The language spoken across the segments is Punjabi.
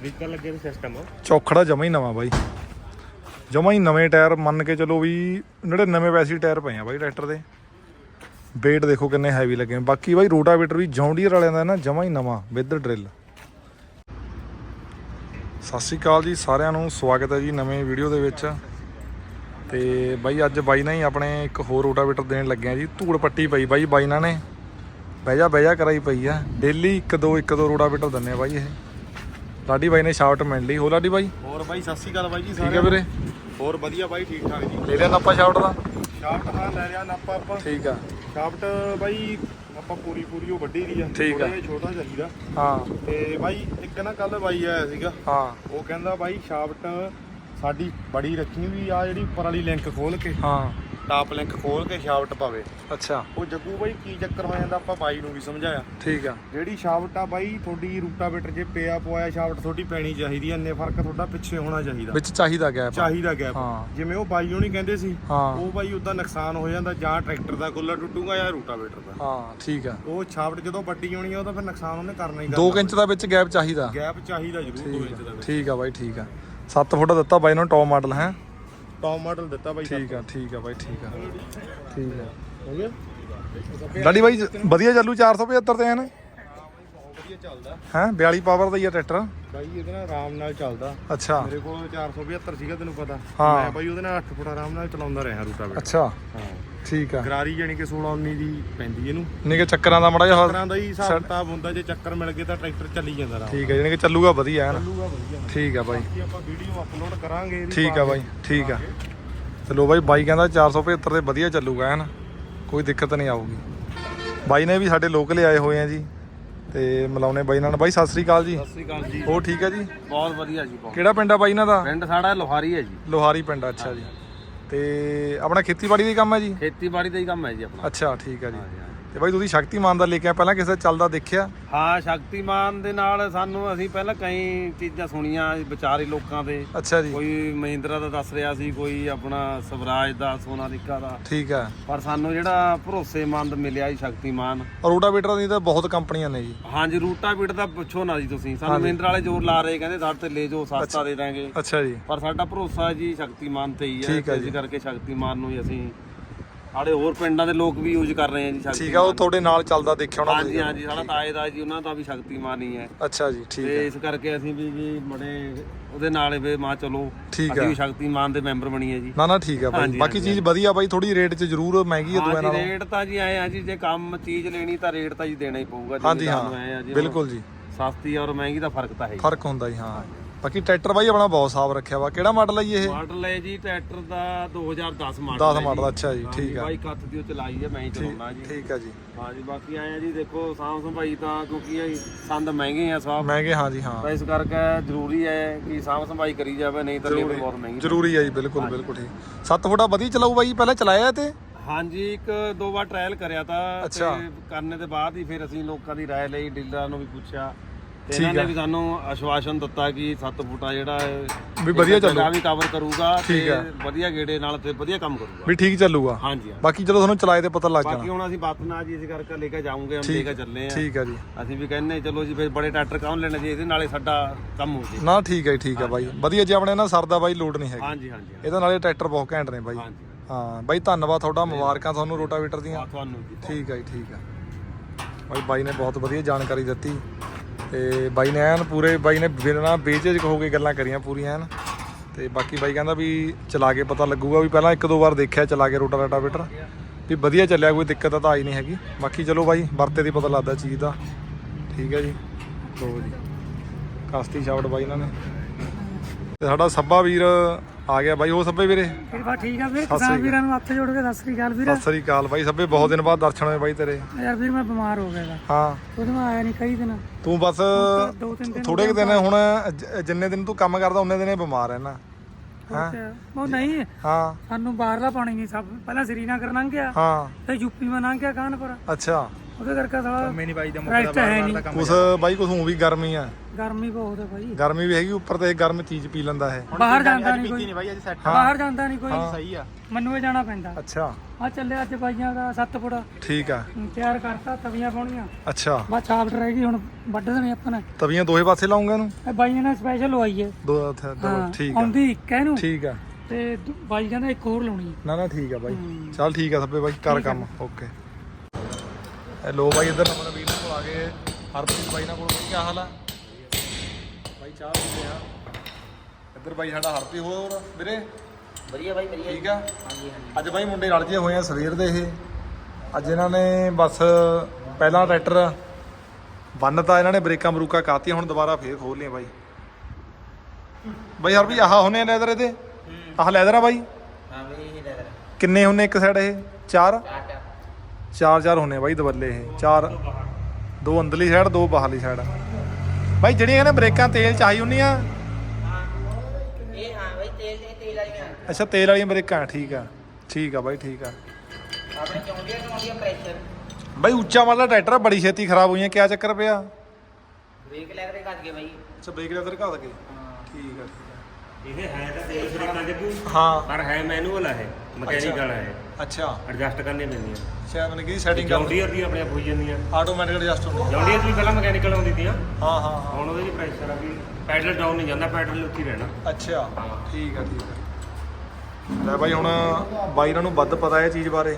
ਵਹੀਕਲ ਲੱਗੇ ਨੇ ਸਿਸਟਮ ਚੌਖੜਾ ਜਮਾ ਹੀ ਨਵਾਂ ਬਾਈ। ਜਮਾ ਹੀ ਨਵੇਂ ਟਾਇਰ, ਮੰਨ ਕੇ ਚਲੋ ਵੀ ਜਿਹੜੇ ਨਵੇਂ ਵੈਸੀ ਟਾਇਰ ਪਏ ਆ ਬਾਈ ਟਰੈਕਟਰ ਦੇ। ਵੇਟ ਦੇਖੋ ਕਿੰਨੇ ਹੈਵੀ ਲੱਗੇ ਬਾਕੀ ਬਾਈ ਰੋਟਾਵੇਟਰ ਵੀ ਜੌਂਡੀਅਰ ਵਾਲਿਆਂ ਦਾ ਨਾ, ਜਮਾ ਹੀ ਨਵਾਂ ਵਿਦ ਡਰਿਲ ਸਤਿ ਸ਼੍ਰੀ ਅਕਾਲ ਜੀ ਸਾਰਿਆਂ ਨੂੰ, ਸਵਾਗਤ ਹੈ ਜੀ ਨਵੇਂ ਵੀਡੀਓ ਦੇ ਵਿੱਚ। ਤੇ ਬਾਈ ਅੱਜ ਬਾਈ ਨਾਲ ਹੀ ਆਪਣੇ ਇੱਕ ਹੋਰ ਰੋਟਾਵੇਟਰ ਦੇਣ ਲੱਗੇ ਆ ਜੀ। ਧੂੜ ਪੱਟੀ ਪਈ ਬਾਈ ਬਾਈ ਨਾਲ ਨੇ। ਬਹਿ ਜਾ ਬਹਿ ਜਾ ਕਰਾਈ ਪਈ ਆ। ਡੇਲੀ ਇੱਕ ਦੋ ਇੱਕ ਦੋ ਰੋਟਾਵੇਟਰ ਦਿੰਨੇ ਆ ਬਾਈ ਇਹ। ਲਾਡੀ ਬਾਈ ਨੇ ਸ਼ਾਰਟ ਮਿਲ ਲਈ। ਹੋ ਲਾਡੀ ਬਾਈ? ਹੋਰ ਬਾਈ ਸਤਿ ਸ਼੍ਰੀ ਅਕਾਲ ਬਾਈ ਜੀ ਠੀਕ ਹੈ ਵੀਰੇ। ਹੋਰ ਵਧੀਆ ਬਾਈ ਠੀਕ ਠਾਕ ਜੀ। ਲੈ ਲਿਆ ਨਾਪਾ ਸ਼ਾਰਟ ਦਾ? ਸ਼ਾਫਟ ਹਾਂ ਲੈ ਲਿਆ ਨਾਪਾ ਆਪਾਂ। ਠੀਕ ਆ। ਸ਼ਾਫਟ ਬਾਈ ਆਪਾਂ ਪੂਰੀ ਪੂਰੀ ਉਹ ਵੱਡੀ ਦੀ ਆ। ਠੀਕ ਆ। ਛੋਟਾ ਚਾਹੀਦਾ। ਹਾਂ। ਤੇ ਬਾਈ ਇੱਕ ਨਾ ਕੱਲ ਬਾਈ ਆਇਆ ਸੀਗਾ। ਹਾਂ। ਉਹ ਕਹਿੰਦਾ ਬਾਈ ਸ਼ਾਫਟ ਸਾਡੀ ਬੜੀ ਰੱਖੀ ਵੀ ਆ ਜਿਹੜੀ ਉੱਪਰ ਵਾਲੀ ਲਿੰਕ ਖੋਲ ਕੇ। ਹਾਂ। ਟਾਪ ਲਿੰਕ ਖੋਲ ਕੇ ਸ਼ਾਫਟ ਪਾਵੇ। ਅੱਛਾ। ਉਹ ਜੱਗੂ ਬਾਈ ਕੀ ਚੱਕਰ ਹੋ ਜਾਂਦਾ ਆਪਾਂ ਬਾਈ ਨੂੰ ਵੀ ਸਮਝਾਇਆ। ਠੀਕ ਆ। ਜਿਹੜੀ ਸ਼ਾਫਟ ਆ ਬਾਈ ਤੁਹਾਡੀ ਰੂਟਾਵੇਟਰ ਜੇ ਪਿਆ ਪਵਾਇਆ ਸ਼ਾਫਟ ਤੁਹਾਡੀ ਪੈਣੀ ਚਾਹੀਦੀ ਐ ਇੰਨੇ ਫ਼ਰਕ ਤੁਹਾਡਾ ਪਿੱਛੇ ਹੋਣਾ ਚਾਹੀਦਾ। ਵਿੱਚ ਚਾਹੀਦਾ ਗੈਪ ਚਾਹੀਦਾ ਗੈਪ। ਜਿਵੇਂ ਉਹ ਬਾਈ ਹੋਣੀ ਕਹਿੰਦੇ ਸੀ ਉਹ ਬਾਈ ਉਦਾਂ ਨੁਕਸਾਨ ਹੋ ਜਾਂਦਾ ਜਾਂ ਟਰੈਕਟਰ ਦਾ ਕੁੱਲਾ ਟੁੱਟੂਗਾ ਜਾਂ ਰੂਟਾਵੇਟਰ ਦਾ। ਹਾਂ ਠੀਕ ਆ। ਉਹ ਛਾਪਟ ਜਦੋਂ ਵੱਡੀ ਹੋਣੀ ਆ ਉਹਦਾ ਫਿਰ ਨੁਕਸਾਨ ਉਹਨੇ ਕਰਨਾ ਹੀ 2 ਇੰਚ ਦਾ ਵਿੱਚ ਗੈਪ ਚਾਹੀਦਾ। ਗੈਪ ਚਾਹੀਦਾ ਜ਼ਰੂਰ 2 ਇੰਚ ਦਾ ਠੀਕ ਆ ਬਾਈ ਠੀਕ ਆ। 7 ਫੁੱਟ ਦਿੱਤਾ ਬਾਈ ਨੂੰ ਟੌਪ ਮਾਡਲ ਹੈ। ਟੌਪ ਮਾਡਲ ਦਿੱਤਾ ਬਾਈ ਠੀਕ ਆ ਠੀਕ ਆ ਬਾਈ ਠੀਕ ਆ। ਠੀਕ ਆ। ਹੋ ਗਿਆ? ਲਾਡੀ ਬਾਈ ਵਧੀਆ ਚੱਲੂ 475 ਤੇ ਐਨ? ਵਧੀਆ ਚੱਲਦਾ ਹੈ 42 ਪਾਵਰ ਦਾ ਹੀ ਆ ਟਰੈਕਟਰ। ਬਾਈ ਇਹਦੇ ਨਾਲ ਆਰਾਮ ਨਾਲ ਚੱਲਦਾ। ਅੱਛਾ। ਮੇਰੇ ਕੋਲ 475 ਸੀਗਾ ਤੈਨੂੰ ਪਤਾ। ਮੈਂ ਬਾਈ ਉਹਦੇ ਨਾਲ 8 ਫੁੱਟ ਆਰਾਮ ਨਾਲ ਚਲਾਉਂਦਾ ਰਿਹਾ ਰੂਟਾਵੇਟਰ ਅੱਛਾ। ਹਾਂ। ਠੀਕ ਆ। ਗਰਾਰੀ ਜਾਨੀ ਕਿ 16 19 ਦੀ ਪੈਂਦੀ ਇਹਨੂੰ। ਨਹੀਂ ਕਿ ਚੱਕਰਾਂ ਦਾ ਮੜਾ ਜਿਹਾ ਤਰ੍ਹਾਂ ਦਾ ਹੀ ਹਿਸਾਬ ਕਿਤਾਬ ਹੁੰਦਾ ਜੇ ਚੱਕਰ ਮਿਲ ਗਏ ਤਾਂ ਟਰੈਕਟਰ ਚੱਲੀ ਜਾਂਦਾ ਆਰਾਮ ਠੀਕ ਆ ਜਾਨੀ ਕਿ ਚੱਲੂਗਾ ਵਧੀਆ ਐਨ ਚੱਲੂਗਾ ਵਧੀਆ। ਠੀਕ ਆ ਬਾਈ। ਬਾਕੀ ਆਪਾਂ ਵੀਡੀਓ ਅਪਲੋਡ ਕਰਾਂਗੇ ਇਹਦੀ ਠੀਕ ਆ। ਬਾਈ ਠੀਕ ਆ। ਚਲੋ ਬਾਈ ਬਾਈ ਕਹਿੰਦਾ 475 ਤੇ ਵਧੀਆ ਚੱਲੂਗਾ ਐਨ ਕੋਈ ਦਿੱਕਤ ਨਹੀਂ ਆਊਗੀ। ਬਾਈ ਨੇ ਵੀ ਸਾਡੇ ਲੋਕਲ ਆਏ ਹੋਏ ਆ ਜੀ ਤੇ ਮਿਲਾਉਣੇ ਬਾਈ ਨਾਲ। ਬਾਈ ਸਤਿ ਸ੍ਰੀ ਅਕਾਲ ਜੀ। ਸਤਿ ਸ੍ਰੀ ਅਕਾਲ ਜੀ। ਹੋਰ ਠੀਕ ਹੈ ਜੀ? ਬਹੁਤ ਵਧੀਆ ਜੀ ਬਹੁਤ। ਕਿਹੜਾ ਪਿੰਡ ਆ ਬਾਈ ਇਹਨਾਂ ਦਾ? ਪਿੰਡ ਸਾਡਾ ਲੋਹਾਰੀ ਹੈ ਜੀ। ਲੋਹਾਰੀ ਪਿੰਡ ਆ, ਅੱਛਾ ਜੀ। ਤੇ ਆਪਣਾ ਖੇਤੀਬਾੜੀ ਦਾ ਹੀ ਕੰਮ ਹੈ ਜੀ? ਖੇਤੀਬਾੜੀ ਦਾ ਹੀ ਕੰਮ ਹੈ ਜੀ ਆਪਣਾ। ਅੱਛਾ ਠੀਕ ਆ ਜੀ। ਤੇ ਬਾਈ ਤੁਸੀਂ ਸ਼ਕਤੀਮਾਨ ਦਾ ਲੈ ਕੇ ਆ ਪਹਿਲਾਂ ਕਿਸੇ ਦਾ ਚੱਲਦਾ ਦੇਖਿਆ? ਹਾਂ ਸ਼ਕਤੀਮਾਨ ਦੇ ਨਾਲ ਸਾਨੂੰ ਅਸੀਂ ਪਹਿਲਾਂ ਕਈ ਚੀਜ਼ਾਂ ਸੁਣੀਆਂ ਵਿਚਾਰੇ ਲੋਕਾਂ ਦੇ। ਅੱਛਾ ਜੀ। ਕੋਈ ਮਹਿੰਦਰਾ ਦਾ ਦੱਸ ਰਿਹਾ ਸੀ ਕੋਈ ਆਪਣਾ ਸਵਰਾਜ ਦਾ ਸੋਨਾਲੀਕਾ ਦਾ। ਠੀਕ ਆ। ਪਰ ਸਾਨੂੰ ਜਿਹੜਾ ਭਰੋਸੇਮੰਦ ਮਿਲਿਆ ਜੀ ਸ਼ਕਤੀਮਾਨ। ਰੋਟਾਵੇਟਰਾਂ ਦੀ ਤਾਂ ਬਹੁਤ ਕੰਪਨੀਆਂ ਨੇ ਜੀ। ਹਾਂਜੀ ਰੂਟਾ ਬੀਟ ਦਾ ਪੁੱਛੋ ਨਾ ਜੀ ਤੁਸੀਂ। ਸਾਨੂੰ ਮਹਿੰਦਰਾ ਵਾਲੇ ਜ਼ੋਰ ਲਾ ਰਹੇ ਕਹਿੰਦੇ ਸਾਡੇ ਤੇ ਲੈ ਜਾਓ ਸਸਤਾ ਦੇ ਦਾਂਗੇ। ਅੱਛਾ ਜੀ। ਪਰ ਸਾਡਾ ਭਰੋਸਾ ਜੀ ਸ਼ਕਤੀਮਾਨ ਤੇ ਹੀ ਹੈ ਇਸ ਕਰਕੇ ਸ਼ਕਤੀਮਾਨ ਨੂੰ ਹੀ ਅਸੀਂ ਸਾਡੇ ਹੋਰ ਪਿੰਡਾਂ ਦੇ ਲੋਕ ਵੀ ਯੂਜ਼ ਕਰ ਰਹੇ ਆ ਜੀ ਠੀਕ ਆ ਉਹ ਤੁਹਾਡੇ ਨਾਲ ਚੱਲਦਾ ਦੇਖਿਆ ਹੋਣਾ ਹਾਂਜੀ ਹਾਂਜੀ ਸਾਡਾ ਤਾਏ ਦਾ ਜੀ ਉਹਨਾਂ ਦਾ ਵੀ ਸ਼ਕਤੀਮਾਨ ਹੀ ਹੈ। ਅੱਛਾ ਜੀ ਠੀਕ ਤੇ ਹੈ ਇਸ ਕਰਕੇ ਅਸੀਂ ਵੀ ਜੀ ਬੜੇ ਉਹਦੇ ਨਾਲ ਵੀ ਮਾਂ ਚਲੋ ਠੀਕ ਅਸੀਂ ਆ। ਵੀ ਸ਼ਕਤੀਮਾਨ ਦੇ ਮੈਂਬਰ ਬਣੀਏ ਜੀ। ਨਾ ਨਾ ਠੀਕ ਆ ਬਾਈ ਹਾਂਜੀ, ਬਾਕੀ ਚੀਜ਼ ਵਧੀਆ ਬਾਈ ਥੋੜੀ ਰੇਟ 'ਚ ਜ਼ਰੂਰ ਮਹਿੰਗੀ ਹੈ ਦੋਵੇਂ ਹਾਂਜੀ ਨਾਲੋਂ। ਰੇਟ ਤਾਂ ਜੀ ਆਏ ਆ ਜੀ ਜੇ ਕੰਮ ਚੀਜ਼ ਲੈਣੀ ਤਾਂ ਰੇਟ ਤਾਂ ਜੀ ਦੇਣਾ ਹੀ ਪਊਗਾ ਜੀ ਹਾਂਜੀ ਤੁਹਾਨੂੰ ਐਂ ਆ ਹਾਂ ਜੀ, ਬਿਲਕੁਲ ਜੀ। ਸਸਤੀ ਔਰ ਮਹਿੰਗੀ ਦਾ ਫ਼ਰਕ ਤਾਂ ਹੈ। ਫ਼ਰਕ ਹੁੰਦਾ ਜੀ ਹਾਂ। ਬਾਕੀ ਟਰੈਕਟਰ ਬਾਈ ਆਪਣਾ ਬਹੁਤ ਸਾਫ਼ ਰੱਖਿਆ ਵਾ। ਕਿਹੜਾ ਮਾਡਲ ਹੈ ਜੀ ਇਹ? ਮਾਡਲ ਹੈ ਜੀ ਟਰੈਕਟਰ ਦਾ 2010 ਮਾਡਲ 10 ਹੈ ਮਾਡਲ ਜੀ। ਅੱਛਾ ਜੀ ਠੀਕ ਆ। ਬਾਈ ਕੱਥ ਦੀ ਉਹ ਚਲਾਈ ਹੈ ਮੈਂ ਹੀ ਚਲਾਉਣਾ ਜੀ। ਠੀਕ ਆ ਜੀ। ਹਾਂਜੀ ਬਾਕੀ ਆਏ ਆ ਜੀ ਦੇਖੋ ਸਾਂਭ ਸੰਭਾਈ ਤਾਂ ਕਿਉਂਕਿ ਇਹ ਸੰਦ ਮਹਿੰਗੇ ਆ ਸਭ ਮਹਿੰਗੇ ਹਾਂ ਜੀ ਹਾਂ। ਤਾਂ ਇਸ ਕਰਕੇ ਜ਼ਰੂਰੀ ਹੈ ਕਿ ਸਾਂਭ ਸੰਭਾਈ ਕਰੀ ਜਾਵੇ ਨਹੀਂ ਤਾਂ ਲੇਬਰ ਬਹੁਤ ਮਹਿੰਗੀ ਜ਼ਰੂਰੀ ਹੈ ਜੀ ਬਿਲਕੁਲ ਬਿਲਕੁਲ ਠੀਕ। 7 ਫੁੱਟਾ ਵਧੀਆ ਚਲਾਊ ਬਾਈ ਪਹਿਲਾਂ ਚਲਾਇਆ ਇਹ ਤੇ? ਹਾਂਜੀ ਇੱਕ ਦੋ ਵਾਰ ਟ੍ਰਾਇਲ ਕਰਿਆ ਤਾਂ ਅੱਛਾ। ਤੇ ਕਰਨੇ ਦੇ ਬਾਅਦ ਹੀ ਫਿਰ ਅਸੀਂ ਲੋਕਾਂ ਦੀ ਰਾਏ ਲਈ ਡੀਲਰਾਂ ਨੂੰ ਵੀ ਪੁੱਛਿਆ। ਤੇ ਇਹਨਾਂ ਨੇ ਵੀ ਸਾਨੂੰ ਆਸ਼ਵਾਸਨ ਦਿੱਤਾ ਕਿ 7 ਫੁੱਟਾ ਜਿਹੜਾ ਹੈ ਵੀ ਵਧੀਆ ਚੱਲੂ। ਵੀ ਕਵਰ ਕਰੂਗਾ ਤੇ। ਵਧੀਆ ਗੇੜੇ ਨਾਲ ਤੇ ਵਧੀਆ ਕੰਮ ਕਰੂਗਾ। ਵੀ ਠੀਕ ਚੱਲੂਗਾ। ਹਾਂਜੀ ਹਾਂ ਬਾਕੀ ਜਦੋਂ ਤੁਹਾਨੂੰ ਚਲਾਏ ਤੇ ਪਤਾ ਲੱਗ ਬਾਕੀ ਜਾਣਾ। ਹੁਣ ਅਸੀਂ ਬਾਤਨਾ ਜੀ ਇਸ ਕਰਕੇ ਲੈ ਕੇ ਜਾਵਾਂਗੇ ਹਮ ਲੈ ਕੇ ਚੱਲੇ ਆ। ਠੀਕ ਆ ਜੀ। ਅਸੀਂ ਵੀ ਕਹਿੰਨੇ ਚਲੋ ਜੀ ਫਿਰ ਬੜੇ ਟਰੈਕਟਰ ਕੌਣ ਲੈਣਾ ਜੀ? ਇਹਦੇ ਨਾਲੇ ਸਾਡਾ ਕੰਮ ਹੋ ਜੇ। ਨਾ ਠੀਕ ਹੈ ਠੀਕ ਆ ਬਾਈ। ਵਧੀਆ ਜੀ ਆਪਣੇ ਨਾ ਸਰਦਾ ਬਾਈ ਲੋਡ ਨਹੀਂ ਹੈਗੀ। ਹਾਂਜੀ ਹਾਂਜੀ ਹਾਂ। ਇਹਦੇ ਨਾਲੇ ਟਰੈਕਟਰ ਬਹੁਤ ਘੈਂਟ ਨੇ ਬਾਈ। ਹਾਂ ਬਾਈ ਧੰਨਵਾਦ ਤੁਹਾਡਾ ਮੁਬਾਰਕਾਂ ਤੁਹਾਨੂੰ ਰੋਟਾਵੇਟਰ ਦੀਆਂ। ਤੁਹਾਨੂੰ ਜੀ ਠੀਕ ਹੈ ਜੀ ਠੀਕ ਹੈ ਬਾਈ ਬਾਈ ਨੇ ਬਹੁਤ ਵਧੀਆ ਜਾਣਕਾਰੀ ਦਿੱਤੀ। ਤੇ ਬਾਈ ਨੇ ਐਨ ਪੂਰੇ, ਬਾਈ ਨੇ ਬਿਨਾਂ ਬੇਝਿਜਕ ਹੋ ਕੇ ਗੱਲਾਂ ਕਰੀਆਂ ਪੂਰੀਆਂ ਐਨ। ਤੇ ਬਾਕੀ ਬਾਈ ਕਹਿੰਦਾ ਵੀ ਚਲਾ ਕੇ ਪਤਾ ਲੱਗੂਗਾ ਵੀ ਪਹਿਲਾਂ ਇੱਕ ਦੋ ਵਾਰ ਦੇਖਿਆ ਚਲਾ ਕੇ ਰੋਟਾ ਰੋਟਾਵੇਟਰ। ਵੀ ਵਧੀਆ ਚੱਲਿਆ, ਕੋਈ ਦਿੱਕਤ ਤਾਂ ਆਈ ਨਹੀਂ ਹੈਗੀ। ਬਾਕੀ ਚਲੋ ਬਾਈ, ਵਰਤੇ ਦੀ ਪਤਾ ਲੱਗਦਾ ਚੀਜ਼ ਦਾ। ਠੀਕ ਹੈ ਜੀ। ਲੋ ਜੀ। ਕਾਸਤੀ ਸ਼ਾਵਟ ਬਾਈ ਇਹਨਾਂ ਨੇ। ਤੇ ਸਾਡਾ ਸੱਬਾ ਵੀਰ ਆ ਗਿਆ ਬਾਈ ਉਹ ਸੱਬੇ ਵੀਰੇ? ਕਿਰਪਾ ਠੀਕ ਆ ਵੀਰ ਸਤਿ ਕਿਸਾਨ ਸ੍ਰੀ ਵੀਰਾਂ ਨੂੰ ਹੱਥ ਜੋੜ ਕੇ ਸਤਿ ਸ੍ਰੀ ਅਕਾਲ ਵੀਰ। ਸਤਿ ਸ੍ਰੀ ਅਕਾਲ ਬਾਈ ਸੱਬੇ ਬਹੁਤ ਦਿਨ ਬਾਅਦ ਦਰਸ਼ਨ ਹੋਏ ਬਾਈ ਤੇਰੇ। ਯਾਰ ਵੀਰ ਮੈਂ ਬਿਮਾਰ ਹੋ ਗਿਆ ਵਾ ਹਾਂ। ਉਹਦੇ ਮੈਂ ਆਇਆ ਨਹੀਂ ਕਈ ਦਿਨ। ਤੂੰ ਬਸ ਦੋ ਤਿੰਨ ਦਿਨ ਥੋੜੇ ਦਿਨ ਹੁਣ। ਜਿੰਨੇ ਦਿਨ ਤੂੰ ਕੰਮ ਕਰਦਾ ਉਹਨੇ ਦਿਨ ਬਿਮਾਰ ਰਹਿਣਾ ਹਾਂ? ਉਹ ਨਹੀਂ ਹਾਂ। ਸਾਨੂੰ ਬਾਹਰਲਾ ਪਾਣੀ ਨਹੀਂ ਸਭ ਪਹਿਲਾਂ ਸ੍ਰੀਨਗਰ ਲੰਘ ਗਿਆ। ਹਾਂ। ਤੇ ਯੂਪੀ ਮੈਂ ਲੰਘ ਗਿਆ ਕਾਨਪੁਰ ਅੱਛਾ। ਉਹਦੇ ਕਰਕੇ ਸਾਲਾ ਮੈਨੀ ਬਾਈ ਦਾ ਮੁੱਕਦਾ ਹੈ ਕੁਛ ਬਾਈ ਕੁਛ ਵੀ ਗਰਮੀ ਆ। ਗਰਮੀ ਬਹੁਤ ਹੈ ਭਾਈ ਗਰਮੀ ਵੀ ਹੈਗੀ ਉੱਪਰ ਤੇ ਇਹ ਗਰਮ ਚੀਜ਼ ਪੀ ਲੈਂਦਾ ਹੈ ਬਾਹਰ ਜਾਂਦਾ ਨਹੀਂ ਕੋਈ। ਨਹੀਂ ਬਾਈ ਅੱਜ ਸੈੱਟ ਬਾਹਰ ਜਾਂਦਾ ਨਹੀਂ ਕੋਈ। ਸਹੀ ਆ। ਮੈਨੂੰ ਹੀ ਜਾਣਾ ਪੈਂਦਾ। ਅੱਛਾ। ਆ ਚੱਲੇ ਅੱਜ ਬਾਈਆਂ ਦਾ ਸੱਤ ਫੁੱਟ। ਠੀਕ ਆ। ਤਿਆਰ ਕਰਤਾ ਤਵੀਆਂ ਪਾਉਣੀਆਂ। ਅੱਛਾ। ਬਸ ਛਾਪ ਰਹਿ ਗਈ ਹੁਣ ਵੱਢ ਦੇਣੇ ਆਪਾਂ ਨੇ। ਤਵੀਆਂ ਦੋਹੇ ਪਾਸੇ ਲਾਉਂਗਾ ਇਹਨੂੰ? ਇਹ ਬਾਈਆਂ ਨੇ ਸਪੈਸ਼ਲ ਲਵਾਈ ਹੈ। ਦੋ ਠੀਕ ਆ। ਆਉਂਦੀ ਇੱਕ ਹੈ ਇਹਨੂੰ। ਠੀਕ ਆ। ਤੇ ਬਾਈ ਕਹਿੰਦਾ ਇੱਕ ਹੋਰ ਲਾਉਣੀ ਹੈ। ਨਾ ਨਾ ਠੀਕ ਆ ਬਾਈ। ਚੱਲ ਠੀਕ ਆ ਸੱਬੇ ਬਾਈ ਕਰ ਕੰਮ। ਓਕੇ। ਇਹ ਲੋ ਬਾਈ ਇੱਧਰ ਨਮਨ ਵੀਰ ਕੋਲ ਆ ਗਏ ਹਰਪ੍ਰੀਤ ਬਾਈ ਨਾਲ ਕੋਲ। ਕੀ ਹਾਲ ਆ? ਚਾਹ ਪੀਂਦੇ ਆ ਇੱਧਰ ਬਾਈ ਸਾਡਾ ਹਰਪ੍ਰੀਤ ਹੋਰ ਵੀਰੇ? ਵਧੀਆ ਬਾਈ ਵਧੀਆ ਠੀਕ ਆ? ਹਾਂਜੀ ਹਾਂਜੀ। ਅੱਜ ਬਾਈ ਮੁੰਡੇ ਰਲ ਜੇ ਹੋਏ ਆ ਸਵੇਰ ਦੇ ਇਹ। ਅੱਜ ਇਹਨਾਂ ਨੇ ਬਸ ਪਹਿਲਾਂ ਟਰੈਕਟਰ ਬੰਨਤਾ ਇਹਨਾਂ ਨੇ ਬ੍ਰੇਕਾਂ ਬਰੂਕਾਂ ਕਾਤੀਆਂ ਹੁਣ ਦੁਬਾਰਾ ਫੇਰ ਖੋਲ ਲਿਆ ਬਾਈ। ਬਾਈ ਹਰਪ੍ਰੀਤ ਆਹ ਹੁੰਨੇ ਆ ਲੈਦਰ ਇਹਦੇ? ਆਹ ਲੈਦਰ ਆ ਬਾਈ? ਹਾਂ ਵੀ ਇਹ ਲੈ ਲੈ ਕਿੰਨੇ ਹੁੰਨੇ ਇੱਕ ਸਾਈਡ ਇਹ? ਚਾਰ? ਚਾਰ ਚਾਰ। ਹੁੰਨੇ ਬਾਈ ਦਬੱਲੇ ਇਹ। ਚਾਰ। ਦੋ ਅੰਦਰਲੀ ਸਾਈਡ ਦੋ ਬਾਹਰਲੀ ਸਾਈਡ ਬਾਈ ਜਿਹੜੀਆਂ ਇਹਨੇ ਬ੍ਰੇਕਾਂ ਤੇਲ ਚ ਆਈ ਹੁੰਨੀਆਂ ਇਹ ਹਾਂ ਬਾਈ ਤੇਲ ਦੇ ਤੇਲ ਵਾਲੀਆਂ ਅੱਛਾ ਤੇਲ ਵਾਲੀਆਂ ਬ੍ਰੇਕਾਂ ਠੀਕ ਆ। ਠੀਕ ਆ ਬਾਈ ਠੀਕ ਆ। ਆਪਣੇ ਪ੍ਰੈਸ਼ਰ ਬਾਈ ਉੱਚਾ ਵਾਲਾ ਟਰੈਕਟਰ ਬੜੀ ਛੇਤੀ ਖਰਾਬ ਹੋਈਆਂ ਕਿਆ ਚੱਕਰ ਪਿਆ? ਬ੍ਰੇਕ ਲੈ ਕੇ ਕੱਟ ਗਏ ਬਾਈ ਅੱਛਾ ਬ੍ਰੇਕ ਲੈਦਰ ਘਾ ਦਗੇ ਹਾਂ ਠੀਕ ਆ। ਇਹ ਹੈ ਤਾਂ ਤੇਲ ਸਰੀਕਾ ਜੱਗੂ। ਹਾਂ। ਪਰ ਹੈ ਮੈਨੂਅਲ ਹੈ ਮਕੈਨੀਕਲ ਹੈ ਅੱਛਾ। ਐਡਜਸਟ ਕਰਨੇ ਪੈਂਦੀਆਂ ਸ਼ਾਇਦ ਮੈਨੂੰ ਕੀ ਸੈਟਿੰਗ ਕਰ ਜੌਂਡੀਅਰ ਦੀ ਆਪਣੇ ਆਪ ਹੋਈ ਜਾਂਦੀਆਂ ਆਟੋਮੈਟਿਕ ਐਡਜਸਟ ਹੁੰਦਾ ਜੌਂਡੀਅਰ ਦੀ ਪਹਿਲਾਂ ਮਕੈਨੀਕਲ ਆਉਂਦੀ ਤੀਆਂ ਹਾਂ ਹਾਂ ਹਾਂ। ਹੁਣ ਉਹਦੇ ਵਿੱਚ ਪ੍ਰੈਸ਼ਰ ਆ ਵੀ ਪੈਡਲ ਡਾਊਨ ਨਹੀਂ ਜਾਂਦਾ ਪੈਡਲ ਉੱਥੇ ਹੀ ਰਹਿਣਾ। ਅੱਛਾ ਠੀਕ ਆ ਠੀਕ ਆ। ਲੈ ਬਾਈ ਹੁਣ ਬਾਈ ਇਹਨਾਂ ਨੂੰ ਵੱਧ ਪਤਾ ਹੈ ਇਹ ਚੀਜ਼ ਬਾਰੇ।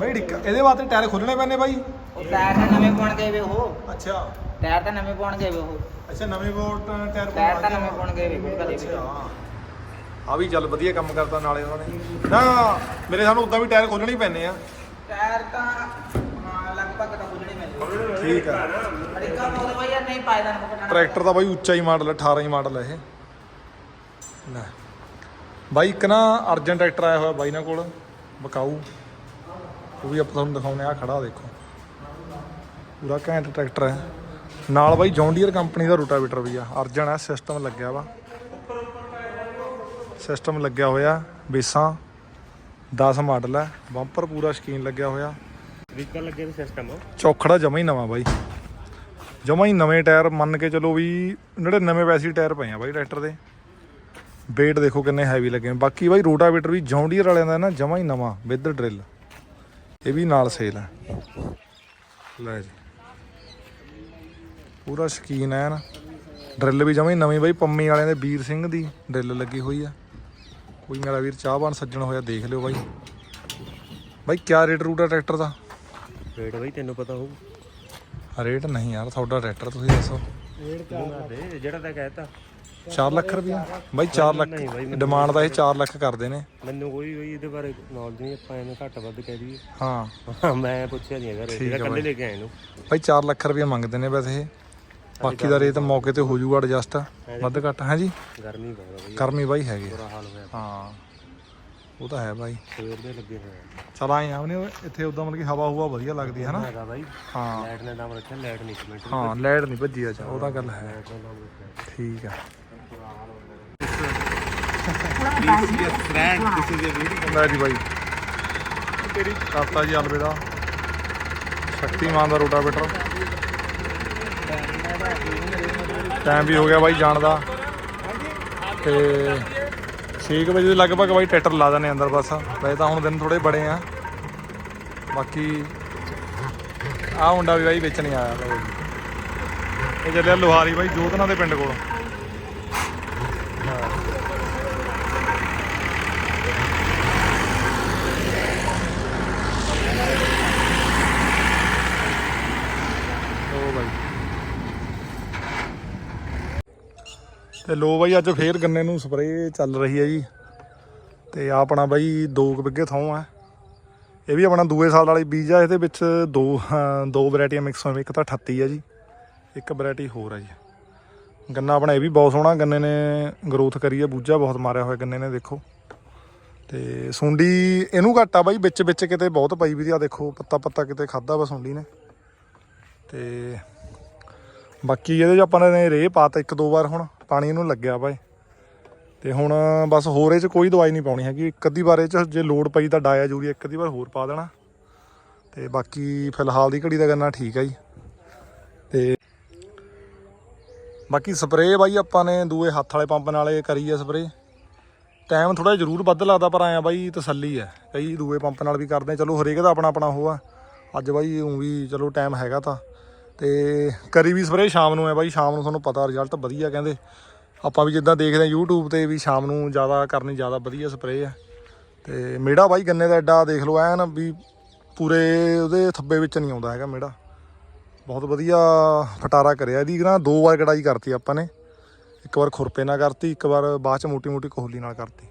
ਬਾਈ ਡਿੱਕਾ ਇਹਦੇ ਵਾਸਤੇ ਟਾਇਰ ਖੋਲਣੇ ਪੈਣੇ ਬਾਈ। ਉਹ ਟਾਇਰ ਤਾਂ ਨਵੇਂ ਪਾਉਣ ਗਏ ਵੇ ਉਹ। ਅੱਛਾ। ਟਾਇਰ ਤਾਂ ਨਵੇਂ ਪਾਉਣ ਗਏ ਵੇ ਉਹ। ਅੱਛਾ ਨਵੇਂ ਵੋਟ ਟਾਇਰ ਟਾਇਰ ਤਾਂ ਨਵੇਂ ਪਾਉਣ ਗਏ ਵੇ ਕਦੇ ਵੀ ਅੱਛਾ ਆ ਵੀ ਚੱਲ ਵਧੀਆ ਕੰਮ ਕਰਦਾ ਨਾਲੇ ਉਹਨਾਂ। ਨੇ ਨਾ ਮੇਰੇ ਸਾਨੂੰ ਉਦਾਂ ਵੀ ਟਾਇਰ ਖੋਲਣੇ ਹੀ ਪੈਣੇ ਆ। ਟਾਇਰ ਤਾਂ ਹਾਂ ਲਗਭਗ ਤਾਂ ਨਹੀਂ ਮਿਲਦਾ ਠੀਕ ਆ। ਅੜਿੱਕਾ ਪਾਉਂਦੇ ਬਾਈ ਯਾਰ ਨਹੀਂ ਪਾਇਦਾ ਨਾ ਪਟਣਾ ਟਰੈਕਟਰ ਦਾ ਬਾਈ ਉੱਚਾ ਹੀ ਮਾਡਲ ਹੈ 18 ਹੀ ਮਾਡਲ ਹੈ ਇਹ। ਲੈ। ਬਾਈ ਇੱਕ ਨਾ ਅਰਜਨ ਟਰੈਕਟਰ ਆਇਆ ਹੋਇਆ ਬਾਈ ਨਾਲ ਕੋਲ ਬਕਾਊ। ਉਹ ਵੀ ਆਪਾਂ ਤੁਹਾਨੂੰ ਦਿਖਾਉਨੇ ਆ ਖੜਾ ਦੇਖੋ। ਪੂਰਾ ਘੈਂਟ ਟਰੈਕਟਰ ਹੈ ਨਾਲ ਬਾਈ ਜੌਂਡੀਅਰ ਕੰਪਨੀ ਦਾ ਰੋਟਾਵੇਟਰ ਵੀ ਆ ਅਰਜਨ ਹੈ ਸਿਸਟਮ ਲੱਗਿਆ ਵਾ। ਸਿਸਟਮ ਲੱਗਿਆ ਹੋਇਆ ਬੇਸਾਂ 10 ਮਾਡਲ ਹੈ ਬੰਪਰ ਪੂਰਾ ਸ਼ਕੀਨ ਲੱਗਿਆ ਹੋਇਆ। ਵਹੀਕਲ ਲੱਗੇ ਨੇ ਸਿਸਟਮ ਚੌਖੜਾ ਜਮਾ ਹੀ ਨਵਾਂ ਬਾਈ। ਜਮਾ ਹੀ ਨਵੇਂ ਟਾਇਰ ਮੰਨ ਕੇ ਚਲੋ ਵੀ ਜਿਹੜੇ ਨਵੇਂ ਵੈਸੀ ਟਾਇਰ ਪਏ ਆ ਬਾਈ ਟਰੈਕਟਰ ਦੇ। weight ਦੇਖੋ ਕਿੰਨੇ ਹੈਵੀ ਲੱਗੇ ਬਾਕੀ ਬਾਈ ਰੋਟਾਵੇਟਰ ਵੀ ਜੌਂਡੀਅਰ ਵਾਲਿਆਂ ਦਾ ਨਾ ਜਮਾ ਹੀ ਨਵਾਂ ਵਿਦ ਡਰਿਲ ਇਹ ਵੀ ਨਾਲ ਸੇਲ ਹੈ। ਲੈ ਜੀ। ਪੂਰਾ ਸ਼ਕੀਨ ਹੈ ਨਾ ਡਰਿਲ ਵੀ ਜਮਾ ਹੀ ਨਵੀਂ ਬਾਈ ਪੰਮੀ ਵਾਲਿਆਂ ਦੇ ਵੀਰ ਸਿੰਘ ਦੀ ਡਰਿਲ ਲੱਗੀ ਹੋਈ ਆ। ਕੋਈ ਮੇਰਾ ਵੀਰ ਚਾਹਵਾਨ ਸੱਜਣ ਹੋਇਆ ਦੇਖ ਲਿਓ ਬਾਈ। ਬਾਈ ਕਿਆ ਰੇਟ ਰੂਟ ਆ ਟਰੈਕਟਰ ਦਾ? ਰੇਟ ਬਈ ਤੈਨੂੰ ਪਤਾ ਹੋਊ। ਰੇਟ ਨਹੀਂ ਯਾਰ ਤੁਹਾਡਾ ਟਰੈਕਟਰ ਤੁਸੀਂ ਦੱਸੋ। ਦੇ ਜਿਹੜਾ ਤਾਂ ਕਹਿਤਾ। 4 ਲੱਖ ਰੁਪਇਆ ਬਾਈ 4 ਲੱਖ। ਨਹੀਂ ਬਾਈ, ਮੈਨੂੰ ਡਿਮਾਂਡ ਦਾ ਇਹ 4 ਲੱਖ ਕਰਦੇ ਨੇ। ਮੈਨੂੰ ਕੋਈ ਕੋਈ ਇਹਦੇ ਬਾਰੇ ਨੌਲੇਜ ਨਹੀਂ ਆਪਾਂ ਐਵੇਂ ਘੱਟ ਵੱਧ ਕਹਿ ਦਈਏ। ਹਾਂ। ਮੈਂ ਪੁੱਛਿਆ ਨਹੀਂ ਹੈਗਾ ਰੇਟ ਜਿਹੜਾ ਕੱਲੇ ਲੈ ਕੇ ਆਏ ਨੂੰ। ਬਾਈ 4 ਲੱਖ ਰੁਪਇਆ ਮੰਗਦੇ ਨੇ ਵੈਸੇ ਇਹ। ਬਾਕੀ ਦਾ ਰੇਟ ਮੌਕੇ ਤੇ ਹੋ ਜਾਊਗਾ ਐਡਜਸਟ ਵੱਧ ਘੱਟ ਹੈ ਜੀ? ਗਰਮੀ ਬਹੁਤ ਬਈ। ਕਰਮੀ ਬਾਈ ਹੈਗੇ ਬੁਰਾ ਹਾਲ ਹੋਇਆ ਹਾਂ। ਉਹ ਤਾਂ ਹੈ ਬਾਈ। ਸਵੇਰ ਦੇ ਲੱਗੇ ਹੋਏ ਆ। ਚਲ ਆਏ ਆ ਨੇ ਇੱਥੇ ਉਦਾਂ ਮਤਲਬ ਕਿ ਹਵਾ ਹੁਵਾ ਵਧੀਆ ਲੱਗਦੀ ਹੈ ਨਾ? ਹੈਗਾ ਬਾਈ। ਹਾਂ। ਲਾਈਟ ਨੇ ਨਾਮ ਰੱਖਿਆ ਲਾਈਟ ਨਹੀਂ ਇੱਕ ਮਿੰਟ ਹਾਂ ਲੈਟ ਨਹੀਂ ਭੱਜੀ ਆ ਉਹ ਤਾਂ ਗੱਲ ਹੈ। ਲਾਈਟ ਠੀਕ ਆ। ਵੀਡੀਓ ਬਾਈ। ਤੇਰੀ ਕਰਤਾ ਜੀ ਅਲਵੇ ਦਾ ਸ਼ਕਤੀਮਾਨ ਦਾ ਰੋਟਾਵੇਟਰ। ਟਾਈਮ ਵੀ ਹੋ ਗਿਆ ਬਾਈ ਜਾਣ ਦਾ। ਤੇ 6 ਵਜੇ ਦੇ ਲਗਭਗ ਬਾਈ ਟਰੈਕਟਰ ਲਾ ਦਨੇ ਅੰਦਰ ਬਸ। ਵੈਸੇ ਤਾਂ ਹੁਣ ਦਿਨ ਥੋੜੇ ਬੜੇ ਆ। ਬਾਕੀ ਆਹ ਮੁੰਡਾ ਵੀ ਬਾਈ ਵਿੱਚ ਨਹੀਂ ਆਇਆ। ਇਹ ਚੱਲਿਆ ਲੋਹਾਰੀ ਬਾਈ ਜੋਧਨਾ ਦੇ ਪਿੰਡ ਕੋਲ ਲੋ ਬਾਈ ਤੇ ਲੋ ਬਾਈ, ਅੱਜ ਫੇਰ ਗੰਨੇ ਨੂੰ ਸਪਰੇਅ ਚੱਲ ਰਹੀ ਹੈ ਜੀ। ਤੇ ਆਹ ਆਪਣਾ ਬਾਈ 2 ਬਿੱਗੇ ਥੋਂ ਆ। ਇਹ ਵੀ ਆਪਣਾ ਦੂਏ ਸਾਲ ਵਾਲੀ ਬੀਜ ਆ, ਇਹਦੇ ਵਿੱਚ ਦੋ ਦੋ ਵੈਰਾਈਟੀਆਂ ਮਿਕਸ ਹੋਈਆਂ, ਇੱਕ ਤਾਂ 38 ਆ ਜੀ, ਇੱਕ ਵੈਰਾਈਟੀ ਹੋਰ ਆ ਜੀ। ਗੰਨਾ ਆਪਣਾ ਇਹ ਵੀ ਬਹੁਤ ਸੋਹਣਾ, ਗੰਨੇ ਨੇ ਗਰੋਥ ਕਰੀ ਆ, ਬੂਝਾ ਬਹੁਤ ਮਾਰਿਆ ਹੋਇਆ ਗੰਨੇ ਨੇ, ਦੇਖੋ। ਤੇ ਸੁੰਡੀ ਇਹਨੂੰ ਘੱਟ ਆ ਬਾਈ, ਵਿੱਚ ਵਿੱਚ ਕਿਤੇ ਬਹੁਤ ਪਈ ਵੀ ਆ, ਦੇਖੋ, ਪੱਤਾ ਪੱਤਾ ਕਿਤੇ ਖਾਦਾ ਵਾ ਸੁੰਡੀ ਨੇ। ਤੇ ਬਾਕੀ ਇਹਦੇ 'ਚ ਆਪਾਂ ਨੇ ਰੇਹ ਪਾਤਾ ਇੱਕ ਦੋ ਵਾਰ ਹੁਣ। ਪਾਣੀ ਇਹਨੂੰ ਲੱਗਿਆ ਬਾਈ ਤੇ ਹੁਣ ਬਸ ਹੋਰ ਇਹ 'ਚ ਕੋਈ ਦਵਾਈ ਨਹੀਂ ਪਾਉਣੀ ਹੈਗੀ। ਇੱਕ ਅੱਧੀ ਵਾਰ ਇਹ 'ਚ ਜੇ ਲੋੜ ਪਈ ਤਾਂ ਡਾਇਆ ਜੂਰੀ ਇੱਕ ਅੱਧੀ ਵਾਰ ਹੋਰ ਪਾ ਦੇਣਾ। ਤੇ ਬਾਕੀ ਫਿਲਹਾਲ ਦੀ ਘੜੀ ਦਾ ਗੰਨਾ ਠੀਕ ਆ ਜੀ। ਤੇ ਬਾਕੀ ਸਪਰੇਅ ਬਾਈ ਆਪਾਂ ਨੇ ਦੂਏ ਹੱਥ ਵਾਲੇ ਪੰਪ ਨਾਲੇ ਕਰੀ ਆ ਸਪਰੇਅ। ਟਾਈਮ ਥੋੜਾ ਜ਼ਰੂਰ ਵੱਧ ਲੱਗਦਾ ਪਰ ਆਇਆ ਬਾਈ ਤਸੱਲੀ ਹੈ ਕਈ ਦੂਏ ਪੰਪ ਨਾਲ ਵੀ ਕਰਦੇ ਚਲੋ ਹਰੇਕ ਦਾ ਆਪਣਾ ਆਪਣਾ ਉਹ ਆ। ਅੱਜ ਬਾਈ ਉਂ ਵੀ ਚਲੋ ਟਾਈਮ ਹੈਗਾ ਤਾਂ। ਤੇ ਕਰੀ ਵੀ ਸਪਰੇਅ ਸ਼ਾਮ ਨੂੰ ਹੈ ਬਾਈ, ਸ਼ਾਮ ਨੂੰ ਤੁਹਾਨੂੰ ਪਤਾ ਰਿਜ਼ਲਟ ਵਧੀਆ ਕਹਿੰਦੇ। ਆਪਾਂ ਵੀ ਜਿੱਦਾਂ ਦੇਖਦੇ ਆ YouTube ਤੇ ਵੀ ਸ਼ਾਮ ਨੂੰ ਜ਼ਿਆਦਾ ਕਰਨੀ ਜ਼ਿਆਦਾ ਵਧੀਆ ਸਪਰੇਅ ਆ ਤੇ ਮੇੜਾ ਬਾਈ ਗੰਨੇ ਦਾ ਐਡਾ ਦੇਖ ਲਓ, ਐਨ ਵੀ ਪੂਰੇ ਉਹਦੇ ਥੱਬੇ ਵਿੱਚ ਨਹੀਂ ਆਉਂਦਾ ਹੈਗਾ ਮੇੜਾ। ਬਹੁਤ ਵਧੀਆ ਫਟਾਰਾ ਕਰਿਆ, ਇਹਦੀ ਨਾ ਦੋ ਵਾਰ ਕਢਾਈ ਕਰਤੀ ਆਪਾਂ ਨੇ। ਇੱਕ ਵਾਰ ਖੁਰਪੇ ਨਾਲ ਕਰਤੀ, ਇੱਕ ਵਾਰ ਬਾਅਦ ਚ ਮੋਟੀ ਮੋਟੀ ਕੋਹਲੀ ਨਾਲ ਕਰਤੀ।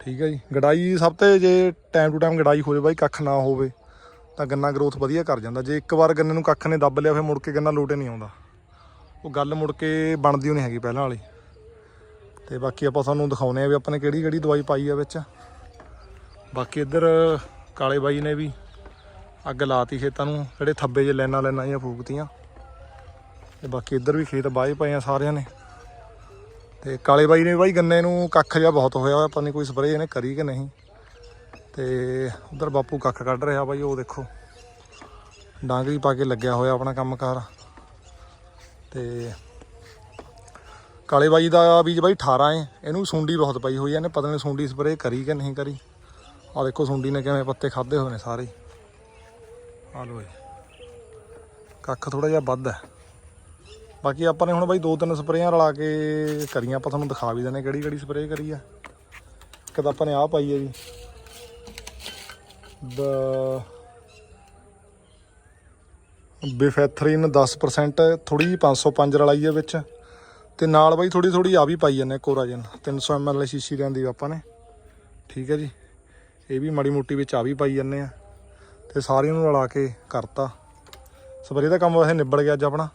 ਠੀਕ ਹੈ ਜੀ, ਗੜਾਈ ਸਭ ਤੇ ਜੇ ਟਾਈਮ ਟੂ ਟਾਈਮ ਗੜਾਈ ਹੋ ਜਾਵੇ ਬਾਈ, ਕੱਖ ਨਾ ਹੋਵੇ। ਤਾਂ ਗੰਨਾ ਗਰੋਥ ਵਧੀਆ ਕਰ ਜਾਂਦਾ। ਜੇ ਇੱਕ ਵਾਰ ਗੰਨੇ ਨੂੰ ਕੱਖ ਨੇ ਦੱਬ ਲਿਆ, ਫਿਰ ਮੁੜ ਕੇ ਗੰਨਾ ਲੋਟੇ ਨਹੀਂ ਆਉਂਦਾ। ਉਹ ਗੱਲ ਮੁੜ ਕੇ ਬਣਦੀ ਓ ਨਹੀਂ ਹੈਗੀ ਪਹਿਲਾਂ ਵਾਲੀ। ਤੇ ਬਾਕੀ ਆਪਾਂ ਤੁਹਾਨੂੰ ਦਿਖਾਉਨੇ ਆ ਵੀ ਆਪਾਂ ਨੇ ਕਿਹੜੀ ਕਿਹੜੀ ਦਵਾਈ ਪਾਈ ਆ ਵਿੱਚ। ਬਾਕੀ ਇੱਧਰ ਕਾਲੇ ਬਾਈ ਨੇ ਵੀ ਅੱਗ ਲਾਤੀ ਖੇਤਾਂ ਨੂੰ, ਜਿਹੜੇ ਥੱਬੇ ਜੇ ਲੈਣਾ ਲੈਣਾ ਜਾਂ ਫੂਕਤੀਆਂ। ਤੇ ਬਾਕੀ ਇੱਧਰ ਵੀ ਖੇਤ ਬਾਏ ਪਏ ਆ ਸਾਰਿਆਂ ਨੇ। ਤੇ ਕਾਲੇ ਬਾਈ ਨੇ ਬਾਈ ਗੰਨੇ ਨੂੰ ਕੱਖ ਜਿਹਾ ਬਹੁਤ ਹੋਇਆ ਹੋਇਆ, ਪਤਾ ਨਹੀਂ ਕੋਈ ਸਪਰੇਅ ਇਹਨੇ ਕਰੀ ਕਿ ਨਹੀਂ। ਤੇ ਉਧਰ ਬਾਪੂ ਕੱਖ ਕੱਢ ਰਿਹਾ ਬਾਈ, ਉਹ ਦੇਖੋ। ਡਾਂਗਰੀ ਪਾ ਕੇ ਲੱਗਿਆ ਹੋਇਆ ਆਪਣਾ ਕੰਮਕਾਰ। ਤੇ ਕਾਲੇ ਬਾਈ ਦਾ ਬੀਜ ਬਾਈ 18 ਹੈ ਇਹਨੂੰ ਸੁੰਡੀ ਬਹੁਤ ਪਈ ਹੋਈ ਹੈ ਇਹਨੇ ਪਤਾ ਨਹੀਂ ਸੁੰਡੀ ਸਪਰੇਅ ਕਰੀ ਕਿ ਨਹੀਂ ਕਰੀ। ਆ ਦੇਖੋ ਸੁੰਡੀ ਨੇ ਕਿਵੇਂ ਪੱਤੇ ਖਾਦੇ ਹੋਏ ਨੇ ਸਾਰੇ ਹੀ। ਆ ਲੋ ਜੀ। ਕੱਖ ਥੋੜਾ ਜਿਹਾ ਵੱਧ ਹੈ। ਬਾਕੀ ਆਪਾਂ ਨੇ ਹੁਣ ਬਾਈ ਦੋ ਤਿੰਨ ਸਪਰੇਆਂ ਰਲਾ ਕੇ ਕਰੀਆਂ। ਆਪਾਂ ਤੁਹਾਨੂੰ ਦਿਖਾ ਵੀ ਦਿੰਦੇ ਕਿਹੜੀ ਕਿਹੜੀ ਸਪਰੇਅ ਕਰੀ ਆ। ਇੱਕ ਤਾਂ ਆਪਾਂ ਨੇ ਆਹ ਪਾਈ ਹੈ ਜੀ। ਦ ਬਿਫੈਥਰੀਨ 10% ਥੋੜੀ ਜਿਹੀ 505 ਰਲਾਈ ਹੈ ਵਿੱਚ। ਤੇ ਨਾਲ ਬਾਈ ਥੋੜੀ ਥੋੜੀ ਆ ਵੀ ਪਾਈ ਜਾਂਦੇ ਕੋਰਾਜਨ। 300 ml ਸ਼ੀਸ਼ੀ ਲਿਆਂਦੀ ਆਪਾਂ ਨੇ। ਠੀਕ ਹੈ ਜੀ। ਇਹ ਵੀ ਮਾੜੀ ਮੋਟੀ ਵਿੱਚ ਆ ਵੀ ਪਾਈ ਜਾਂਦੇ ਆ। ਤੇ ਸਾਰਿਆਂ ਨੂੰ ਰਲਾ ਕੇ ਕਰਤਾ। ਸਪਰੇਅ ਦਾ ਕੰਮ ਵੈਸੇ ਨਿਬੜ ਗਿਆ ਅੱਜ ਆਪਣਾ।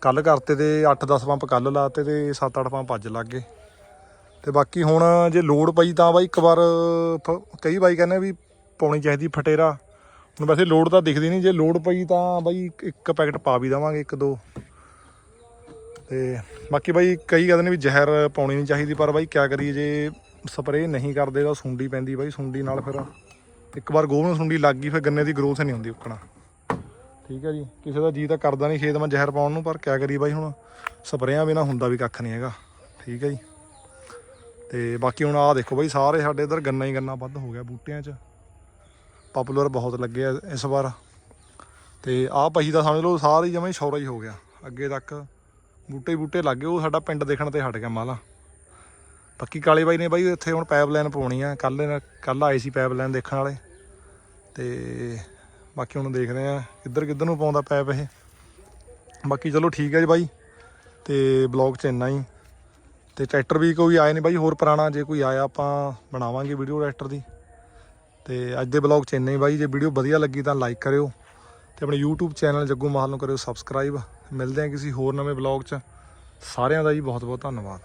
ਕੱਲ ਕਰਤੇ ਤੇ 8-10 ਪੰਪ ਕੱਲ ਲਾਤੇ ਤੇ 7-8 ਪੰਪ ਅੱਜ ਲੱਗ ਗਏ। ਤੇ ਬਾਕੀ ਹੁਣ ਜੇ ਲੋਡ ਪਈ ਤਾਂ ਬਾਈ ਇੱਕ ਵਾਰ ਫ- ਕਈ ਬਾਈ ਕਹਿੰਦੇ ਵੀ ਪਾਉਣੀ ਚਾਹੀਦੀ ਫਟੇਰਾ। ਹੁਣ ਵੈਸੇ ਲੋਡ ਤਾਂ ਦਿਖਦੀ ਨਹੀਂ, ਜੇ ਲੋਡ ਪਈ ਤਾਂ ਬਾਈ ਇੱਕ ਪੈਕਟ ਪਾ ਵੀ ਦੇਵਾਂਗੇ, ਇੱਕ ਦੋ। ਤੇ ਬਾਕੀ ਬਾਈ ਕਈ ਕਹਿੰਦੇ ਨੇ ਵੀ ਜ਼ਹਿਰ ਪਾਉਣੀ ਨਹੀਂ ਚਾਹੀਦੀ, ਪਰ ਬਾਈ ਕਿਆ ਕਰੀਏ, ਜੇ ਸਪਰੇਅ ਨਹੀਂ ਕਰਦੇ ਤਾਂ ਸੁੰਡੀ ਪੈਂਦੀ ਬਾਈ, ਸੁੰਡੀ ਨਾਲ ਫਿਰ ਇੱਕ ਵਾਰ ਗੋਹ ਨੂੰ ਸੁੰਡੀ ਲੱਗ ਗਈ, ਫਿਰ ਗੰਨੇ ਦੀ ਗਰੋਥ ਨਹੀਂ ਹੁੰਦੀ ਉੱਕਣਾ। ਠੀਕ ਹੈ ਜੀ, ਕਿਸੇ ਦਾ ਜੀ ਤਾਂ ਕਰਦਾ ਨਹੀਂ ਖੇਤ ਮੈਂ ਜ਼ਹਿਰ ਪਾਉਣ ਨੂੰ, ਪਰ ਕਿਆ ਕਰੀਏ ਬਾਈ ਹੁਣ ਸਪਰੇਆਂ ਬਿਨਾ ਹੁੰਦਾ ਵੀ ਕੱਖ ਨਹੀਂ ਹੈਗਾ। ਠੀਕ ਹੈ ਜੀ। ਤੇ ਬਾਕੀ ਹੁਣ ਆਹ ਦੇਖੋ ਬਾਈ, ਸਾਰੇ ਸਾਡੇ ਇਧਰ ਗੰਨਾ ਹੀ ਗੰਨਾ ਵੱਧ ਹੋ ਗਿਆ ਬੂਟਿਆਂ 'ਚ। ਪਪੂਲਰ ਬਹੁਤ ਲੱਗੇ ਆ ਇਸ ਵਾਰ। ਤੇ ਆਹ ਪਹੀ ਦਾ ਸਮਝ ਲਓ, ਸਾਰੀ ਜਮਾਂ ਹੀ ਸ਼ੌਰਾ ਹੀ ਹੋ ਗਿਆ। ਅੱਗੇ ਤੱਕ ਬੂਟੇ ਹੀ ਬੂਟੇ ਲੱਗੇ, ਉਹ ਸਾਡਾ ਪਿੰਡ ਦੇਖਣ ਤੇ ਹਟ ਗਿਆ ਮਾਲਾ। ਬਾਕੀ ਕਾਲੇ ਬਾਈ ਨੇ ਬਾਈ ਇੱਥੇ ਹੁਣ ਪਾਈਪ ਪਾਉਣੀ ਆ। ਕੱਲ ਕੱਲ ਆਏ ਸੀ ਪਾਈਪ ਲਾਈਨ ਦੇਖਣ ਵਾਲੇ। ਤੇ ਬਾਕੀ ਹੁਣ ਦੇਖਦੇ ਆ ਕਿੱਧਰ ਕਿੱਧਰ ਨੂੰ ਪਾਉਂਦਾ ਪੈਪ ਇਹ। ਬਾਕੀ ਚਲੋ ਠੀਕ ਹੈ ਜੀ ਬਾਈ। ਤੇ ਬਲੌਗ 'ਚ ਇੰਨਾ ਹੀ। ਤੇ ਟਰੈਕਟਰ ਵੀ ਕੋਈ ਆਏ ਨਹੀਂ ਬਾਈ, ਹੋਰ ਪੁਰਾਣਾ ਜੇ ਕੋਈ ਆਇਆ ਆਪਾਂ ਬਣਾਵਾਂਗੇ ਵੀਡੀਓ ਟਰੈਕਟਰ ਦੀ। ਤੇ ਅੱਜ ਦੇ ਬਲੌਗ 'ਚ ਇੰਨਾ ਹੀ ਬਾਈ, ਜੇ ਵੀਡੀਓ ਵਧੀਆ ਲੱਗੀ ਤਾਂ ਲਾਈਕ ਕਰਿਓ ਤੇ ਆਪਣੇ YouTube ਚੈਨਲ ਜੱਗੂ ਮਾਹਲ ਨੂੰ ਕਰਿਓ ਸਬਸਕ੍ਰਾਈਬ ਮਿਲਦੇ ਹਾਂ ਕਿਸੇ ਹੋਰ ਨਵੇਂ ਬਲੌਗ 'ਚ। ਸਾਰਿਆਂ ਦਾ ਜੀ ਬਹੁਤ ਬਹੁਤ ਧੰਨਵਾਦ।